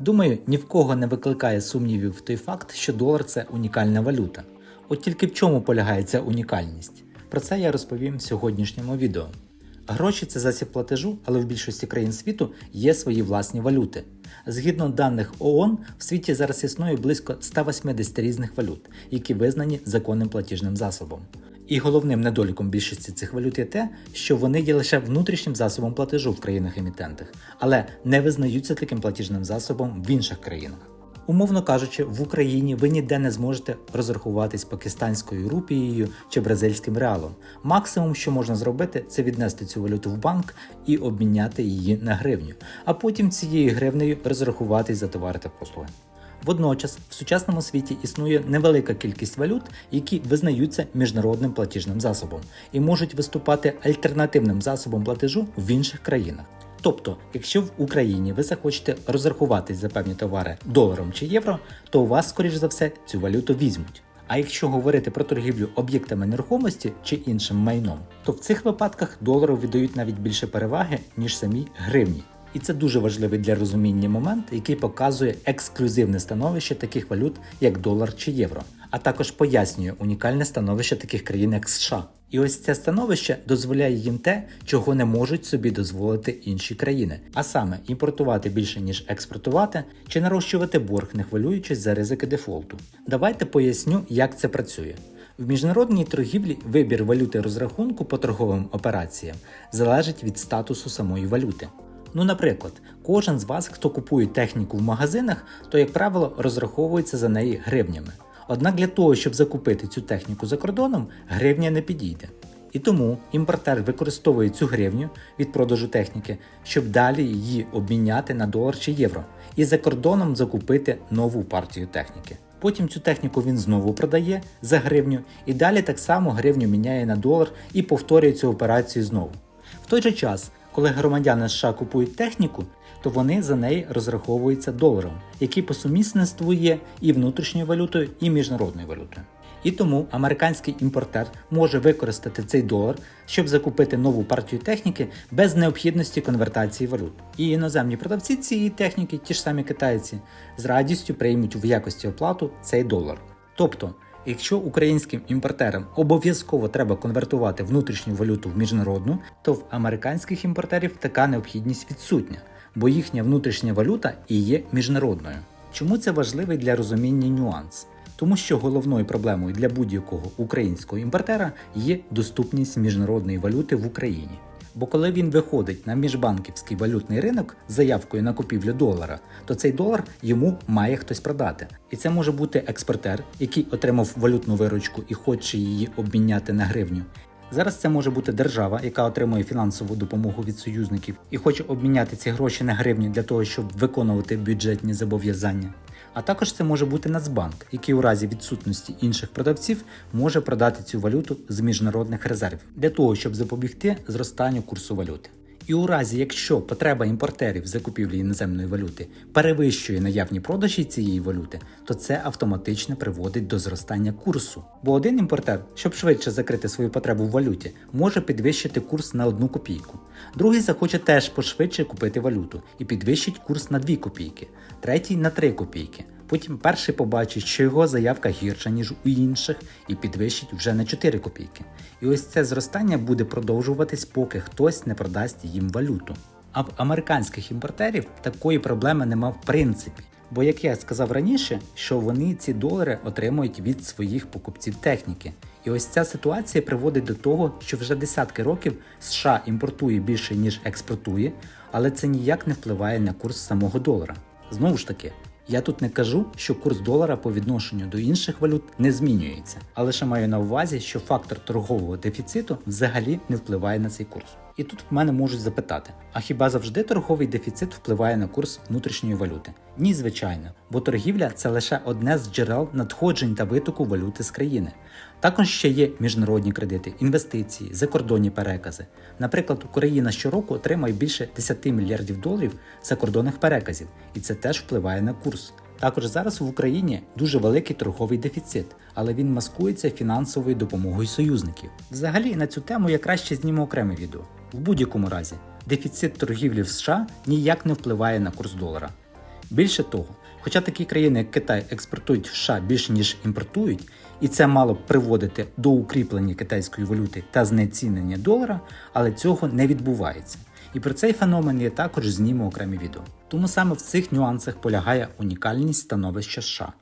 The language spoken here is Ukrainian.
Думаю, ні в кого не викликає сумнівів той факт, що долар це унікальна валюта. От тільки в чому полягає ця унікальність? Про це я розповім в сьогоднішньому відео. Гроші це засіб платежу, але в більшості країн світу є свої власні валюти. Згідно даних ООН, в світі зараз існує близько 180 різних валют, які визнані законним платіжним засобом. І головним недоліком більшості цих валют є те, що вони є лише внутрішнім засобом платежу в країнах-емітентах, але не визнаються таким платіжним засобом в інших країнах. Умовно кажучи, в Україні ви ніде не зможете розрахуватись пакистанською рупією чи бразильським реалом. Максимум, що можна зробити, це віднести цю валюту в банк і обміняти її на гривню, а потім цією гривнею розрахуватись за товари та послуги. Водночас в сучасному світі існує невелика кількість валют, які визнаються міжнародним платіжним засобом і можуть виступати альтернативним засобом платежу в інших країнах. Тобто, якщо в Україні ви захочете розрахуватись за певні товари доларом чи євро, то у вас, скоріш за все, цю валюту візьмуть. А якщо говорити про торгівлю об'єктами нерухомості чи іншим майном, то в цих випадках долару віддають навіть більше переваги, ніж самі гривні. І це дуже важливий для розуміння момент, який показує ексклюзивне становище таких валют, як долар чи євро, а також пояснює унікальне становище таких країн, як США. І ось це становище дозволяє їм те, чого не можуть собі дозволити інші країни, а саме імпортувати більше ніж експортувати, чи нарощувати борг, не хвилюючись за ризики дефолту. Давайте поясню, як це працює. В міжнародній торгівлі вибір валюти розрахунку по торговим операціям залежить від статусу самої валюти. Ну, наприклад, кожен з вас, хто купує техніку в магазинах, то, як правило, розраховується за неї гривнями. Однак для того, щоб закупити цю техніку за кордоном, гривня не підійде. І тому імпортер використовує цю гривню від продажу техніки, щоб далі її обміняти на долар чи євро, і за кордоном закупити нову партію техніки. Потім цю техніку він знову продає за гривню, і далі так само гривню міняє на долар і повторює цю операцію знову. В той же час, коли громадяни США купують техніку, то вони за неї розраховуються доларом, який по сумісництву є і внутрішньою валютою, і міжнародною валютою. І тому американський імпортер може використати цей долар, щоб закупити нову партію техніки без необхідності конвертації валют. І іноземні продавці цієї техніки, ті ж самі китайці, з радістю приймуть в якості оплату цей долар. Тобто, Якщо українським імпортерам обов'язково треба конвертувати внутрішню валюту в міжнародну, то в американських імпортерів така необхідність відсутня, бо їхня внутрішня валюта і є міжнародною. Чому це важливий для розуміння нюанс? Тому що головною проблемою для будь-якого українського імпортера є доступність міжнародної валюти в Україні. Бо коли він виходить на міжбанківський валютний ринок з заявкою на купівлю долара, то цей долар йому має хтось продати. І це може бути експортер, який отримав валютну виручку і хоче її обміняти на гривню. Зараз це може бути держава, яка отримує фінансову допомогу від союзників і хоче обміняти ці гроші на гривні для того, щоб виконувати бюджетні зобов'язання. А також це може бути Нацбанк, який у разі відсутності інших продавців може продати цю валюту з міжнародних резервів для того, щоб запобігти зростанню курсу валюти. І у разі, якщо потреба імпортерів закупівлі іноземної валюти перевищує наявні продажі цієї валюти, то це автоматично приводить до зростання курсу. Бо один імпортер, щоб швидше закрити свою потребу в валюті, може підвищити курс на одну копійку. Другий захоче теж пошвидше купити валюту і підвищить курс на 2 копійки, третій на 3 копійки. Потім перший побачить, що його заявка гірша, ніж у інших, і підвищить вже на 4 копійки. І ось це зростання буде продовжуватись, поки хтось не продасть їм валюту. А в американських імпортерів такої проблеми нема в принципі. Бо, як я сказав раніше, що вони ці долари отримують від своїх покупців техніки. І ось ця ситуація приводить до того, що вже десятки років США імпортує більше ніж експортує, але це ніяк не впливає на курс самого долара. Знову ж таки, я тут не кажу, що курс долара по відношенню до інших валют не змінюється, а лише маю на увазі, що фактор торгового дефіциту взагалі не впливає на цей курс. І тут в мене можуть запитати: а хіба завжди торговий дефіцит впливає на курс внутрішньої валюти? Ні, звичайно, бо торгівля це лише одне з джерел надходжень та витоку валюти з країни. Також ще є міжнародні кредити, інвестиції, закордонні перекази. Наприклад, Україна щороку отримує більше 10 мільярдів доларів закордонних переказів, і це теж впливає на курс. Також зараз в Україні дуже великий торговий дефіцит, але він маскується фінансовою допомогою союзників. Взагалі на цю тему я краще зніму окреме відео. В будь-якому разі, дефіцит торгівлі в США ніяк не впливає на курс долара. Більше того, хоча такі країни, як Китай, експортують в США більше ніж імпортують, і це мало б приводити до укріплення китайської валюти та знецінення долара, але цього не відбувається. І про цей феномен я також зніму окреме відео. Тому саме в цих нюансах полягає унікальність становища США.